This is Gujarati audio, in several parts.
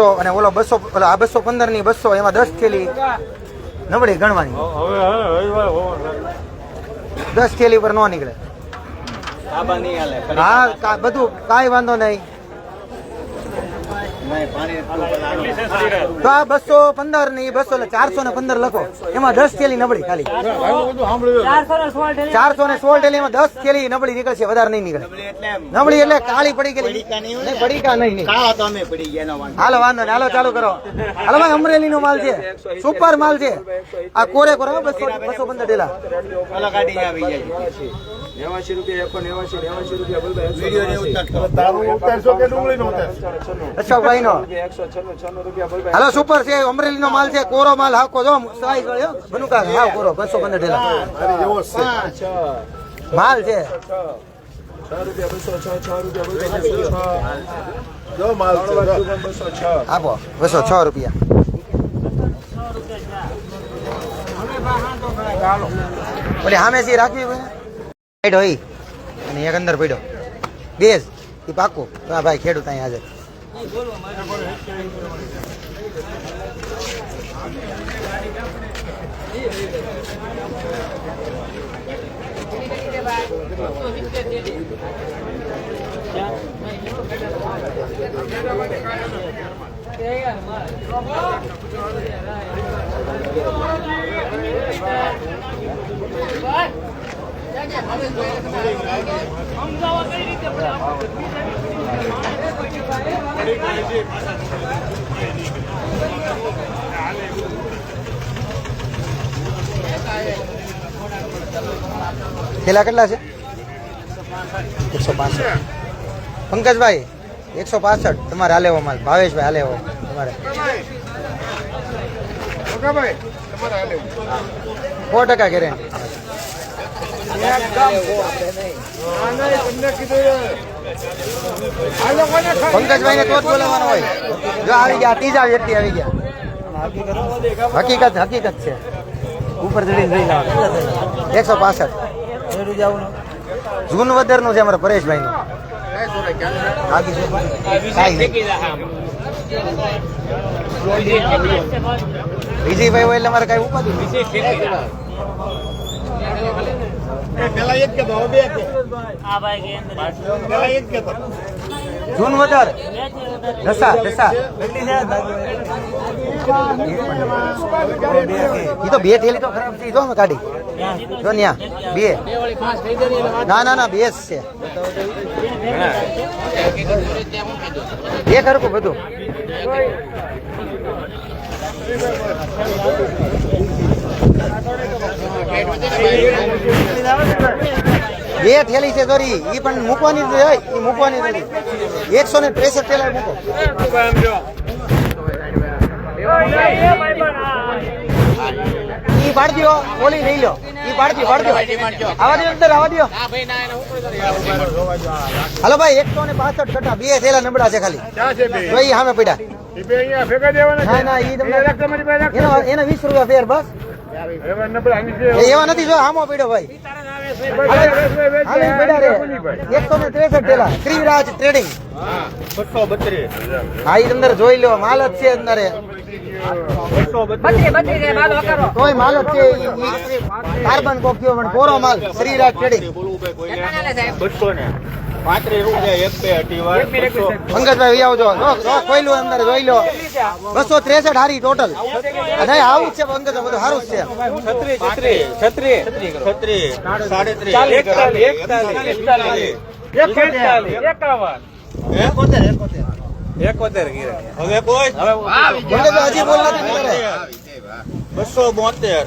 કોરો અને ઓલો બસો ઓલો આ બસો પંદરની બસો એમાં દસ થેલી નબળી ગણવાની. હવે હવે હવે દસ થેલી પર ન નીકળે. હા બધું કાંઈ વાંધો નહીં નહીં પાણી કેટલી છે શ્રીરાજ તો આ બસો પંદરની બસો ચારસો ને પંદર લખો. એમાં દસ થેલી નબળી ખાલી. ચારસો ને સોળ થેલી એમાં દસ થેલી નબળી નીકળશે, વધારે નહીં નીકળે. નબળી એટલે કાળી પડી ગયેલી. પડીકા નહીં હાલો, વાંધો ને હાલો, ચાલુ કરો. હાલો, ભાઈ અમરેલી નો માલ છે. સુપર માલ છે. આ કોરે કોરે બસો બસો પંદર ઢેલા. વીડિયો ને ઉતારતો તારું ઉતારશો કે ડુંગળી નો અશોકભાઈ નો એકસો છન્નું છન્નું રૂપિયા બોલતા હાલો સુપર છે અમરેલી નો માલ છે, કોરો માલ હાકો જો બનુકા, હાવ કોરો, બસો પંદર ઢેલા. માલ છે. બસો બસો. બસો આપો, બસો છ રૂપિયા. ઓલી સામે સી રાખવી અને એક અંદર પડ્યો. બેઝ એ પાકું હા ભાઈ ખેડૂત અહીંયા હાજર. અમદાવાદ કઈ રીતે આપણે થેલા કેટલા છે? એકસો પાસઠ. પંકજભાઈ એકસો પાસઠ. તમારે હાલેવો માલ. ભાવેશભાઈ હાલેવો તમારે. સો ટકા ગેરંટી પંકજભાઈ ને તો જ હોય. જો આવી ગયા, ત્રીજા વ્યક્તિ આવી ગયા. હકીકત હકીકત છે. ઉપર એકસો પાસઠ. જૂનવદરનું છે અમારા પરેશભાઈ નું વિજયભાઈ હોય એટલે અમારે કઈ ઉપાધિ પેલા એક કે ભાવ બે કે. પેલા એક કે જૂનવદર દસા દસા. એ તો બે થેલી તો ખરાબ થઈ જો કાઢી. જો ન્યા. બે. ના ના ના બે જ છે. બે ખરું બધું? બે થેલી છે દોરી એ પણ મૂકવાની જ મૂકવાની નથી એકસો ને ત્રેસઠ થેલા મૂકો. ઈ પાડ દ્યો ઓલી લઈ લો. ઈ પાડ દ્યો પાડ દ્યો આવા દ્યો અંદર આવા દ્યો. હાલો ભાઈ એકસો ને પાસઠ કટા બે થેલા નબળા છે ખાલી. જો ઈ સામે પડ્યા એ એ. એનો વીસ રૂપિયા ફેર બસ. એવા એ નથી જો આમો પીડો ભાઈ. એકસો ને ત્રેસઠ ટ્રેડિંગ બસો બત્રીસ હા ઈ અંદર જોઈ લો માલ જ છે અંદર. તોય માલ જ છે કાર્બન કોફીઓ પણ કોરો માલ શ્રીરાજ ટ્રેડિંગ. બસો ને. પાંત્રીસ રૂપિયા એક બે અઢી વાર આવજો જો. અંદર જોઈ લો. બસો ત્રેસઠ હારી ટોટલ નહીં આવું છે પંકજ બધું સારું છે. છત્રીસ છત્રીસ સાડત્રીસ એકતાલીસ એકોતેર એકોતેર. એકોતેર હવે કોઈ હજી બોલ. નથી બસો બોતેર.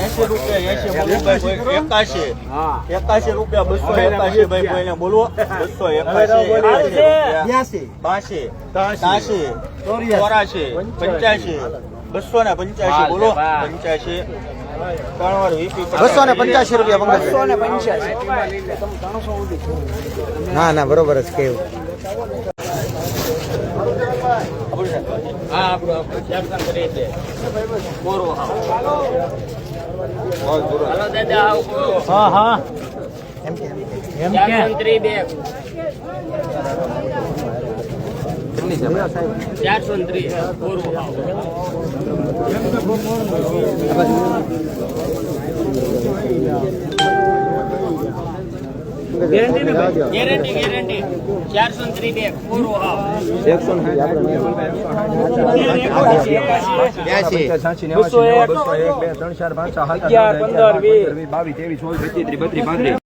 એસી રૂપિયા એકાશી. એકાશી રૂપિયા બસો એકાશી ભાઈ કોઈને બોલવો બસો એકાશી બાસી. ત્રાસી ચોરાશી. પંચ્યાસી બસો ને પંચ્યાસી બોલો. પંચ્યાસી બસો ને પંચ્યાસી રૂપિયા બસો ને પંચ્યાસી ના ના બરોબર જ કેવું. હા આપણું કરીએ ચારસો કરી દાદા કોરો હા હા. એમ કે. એમ કે. ચારસો ને ત્રીસ પૂરું. Guarantee guarantee. ચારસો ત્રીસ એક પૂરું બ્યાસી બસો એક બે ત્રણ ચાર પાંચ છ સાત આઠ નવ દસ અગિયાર બાર તેર ચોવીસ પચીસ ત્રીસ બત્રીસ પાંત્રીસ.